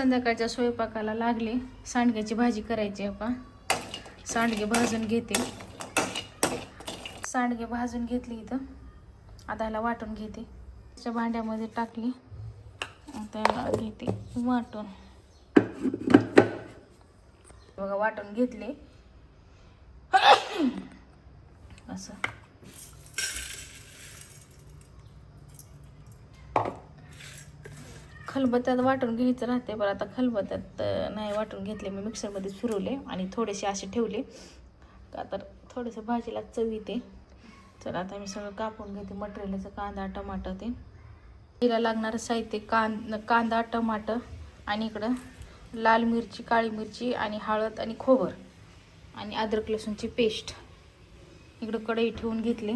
संध्याकाळच्या स्वयंपाकाला लागले. सांडग्याची भाजी करायची आहे सांडगे भाजून घेते. सांडगे भाजून घेतली इथं. आता ह्याला वाटून घेते. त्याच्या भांड्यामध्ये टाकली. आता घेते. वाटून. बघा वाटून घेतले असं खलबत्त्यात वाटून घ्यायचं राहते बरं. आता खलबत्त्यात नाही वाटून घेतले मी मिक्सरमध्ये फिरवले आणि थोडेसे असे ठेवले. का तर थोडंसं भाजीला चव येते चला आता मी सगळं कापून घेते मटेरियलचं कांदा टमाटर ते. तिला लागणारं साहित्य कां कांदा टमाटर आणि इकडं लाल मिरची काळी मिरची आणि हळद आणि खोबर आणि अद्रक लसूणची पेस्ट. इकडं कढई ठेवून घेतली.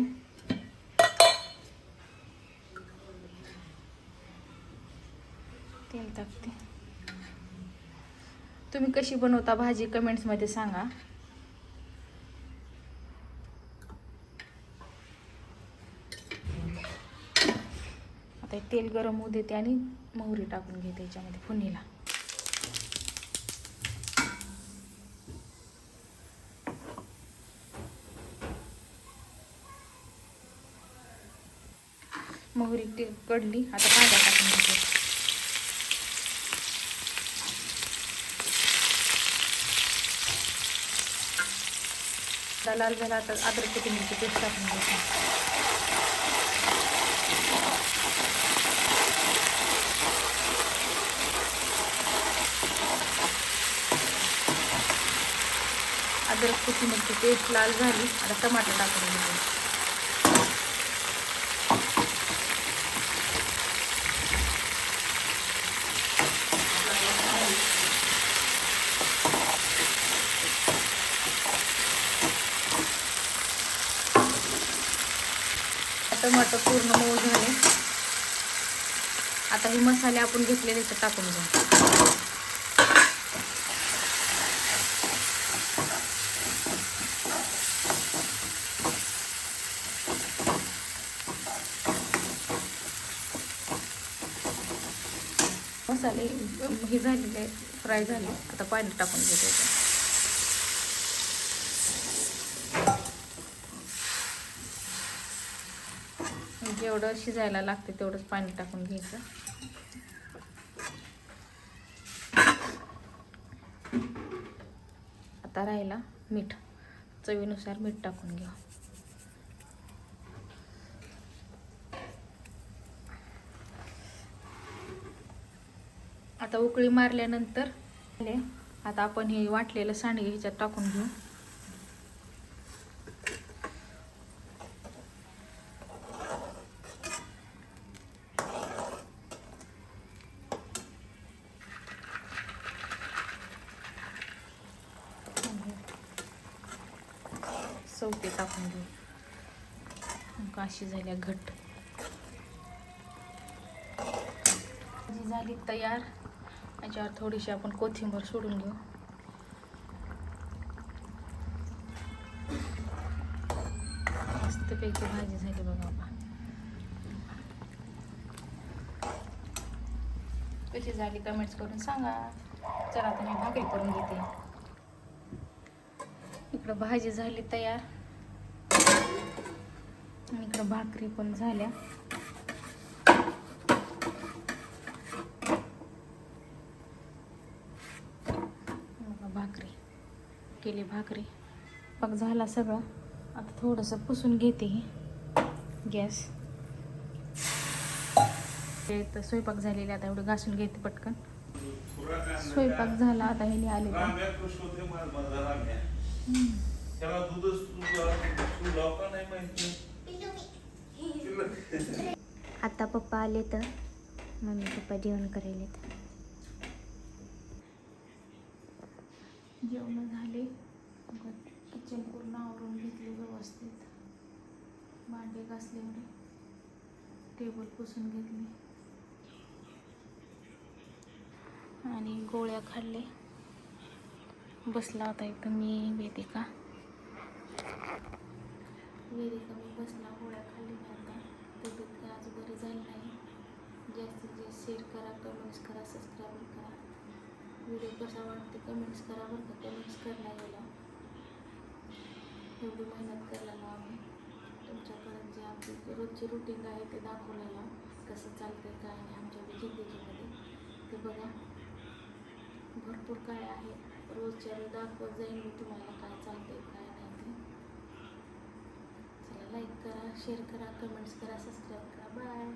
तेल टाकते. तुम्ही कशी बनवता भाजी कमेंट्समध्ये सांगा. आता हे तेल गरम होऊ देते आणि मोहरी टाकून घेते याच्यामध्ये फुनीला मोहरी ते कडली आता कांदा टाकून घेते. आता लाल झाला तर अद्रक कोथिंबीरची पेस्ट टाकून घ्यायची अद्रक कोथिंबीरची पेस्ट लाल झाली. आता टमाटर टाकून घ्यायचे टमाटर पूर्ण मऊ झाले. आता हे मसाले आपण घेतलेले ते टाकून घेऊ. मसाले हे झालेले फ्राय झाले. आता पाणी टाकून घेते. जेवढं शिजायला लागते तेवढंच पाणी टाकून घ्यायचं. आता राहिला मीठ. चवीनुसार मीठ टाकून घ्या. आता उकळी मारल्यानंतर आता आपण हे वाटलेलं सांडगे ह्याच्यात टाकून घेऊ. चौथे टाकून घेऊ. अशी झाल्या घट. झाली तयार. याच्यावर थोडीशी आपण कोथिंबीर सोडून घेऊ मस्तपैकी भाजी झाली बघा बा कशी झाली कमेंट्स करून सांगा. चला आता मी भाकरी करून घेते. इकडं भाजी झाली तयार. इकडं भाकरी पण झाल्या. भाकरी केली भाकरी. पाक झाला सगळं. आता थोडंसं पुसून घेते ही. गॅस. ते तर स्वयंपाक झालेला आता एवढं घासून घेते पटकन. स्वयंपाक झाला आता हे आले त्याला दूधच तू तू लाव का नाही माहिती? आता पप्पा आले तर मम्मी पप्पा जेवण करायले तर जेवण झाले. किचन पूर्ण आवरून घेतले व्यवस्थित. भांडे घासले एवढे टेबल पुसून घेतली. आणि गोळ्या खाल्ले बसला होता एकदम मी वेदिका. वेदिका मी बसला गोळ्या खाल्ली आता. तब्येत काय आज बरी झालं नाही. जास्तीत जास्त शेअर करा कमेंट्स करा सबस्क्राईब करा. व्हिडिओ कसा वाटते कमेंट्स करा बरं का कमेंट्स करला गेला एवढी मेहनत करायला आम्ही. तुमच्यापर्यंत जे आमची रोजची रुटीन आहे ते दाखवलेलं. कसं चालतं काय नाही आमच्या जिंदगीमध्ये. ते बघा भरपूर काय आहे. रोज चॅनल दाखवत जाईल मी तुम्हाला काय चालते काय नाही ते. चला लाईक करा शेअर करा कमेंट्स करा सबस्क्राईब करा. बाय